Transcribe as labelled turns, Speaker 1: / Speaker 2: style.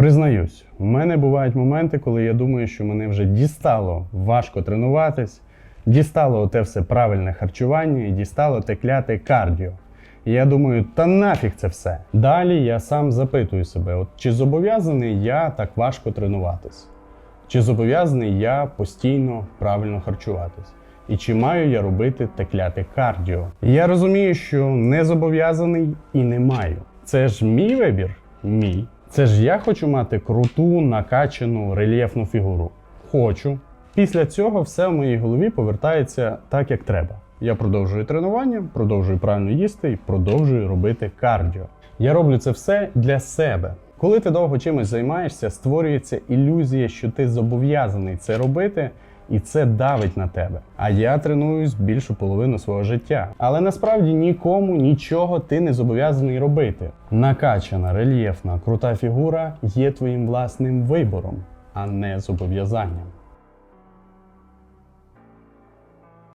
Speaker 1: Признаюсь, у мене бувають моменти, коли я думаю, що мене вже дістало важко тренуватись, дістало те все правильне харчування і дістало те кляте кардіо. І я думаю, та нафіг це все. Далі я сам запитую себе, от чи зобов'язаний я так важко тренуватись? Чи зобов'язаний я постійно правильно харчуватись? І чи маю я робити те кляте кардіо? Я розумію, що не зобов'язаний і не маю. Це ж мій вибір? Мій. Це ж я хочу мати круту, накачану, рельєфну фігуру. Хочу. Після цього все в моїй голові повертається так, як треба. Я продовжую тренування, продовжую правильно їсти і продовжую робити кардіо. Я роблю це все для себе. Коли ти довго чимось займаєшся, створюється ілюзія, що ти зобов'язаний це робити, і це давить на тебе. А я тренуюсь більшу половину свого життя. Але насправді нікому нічого ти не зобов'язаний робити. Накачана, рельєфна, крута фігура є твоїм власним вибором, а не зобов'язанням.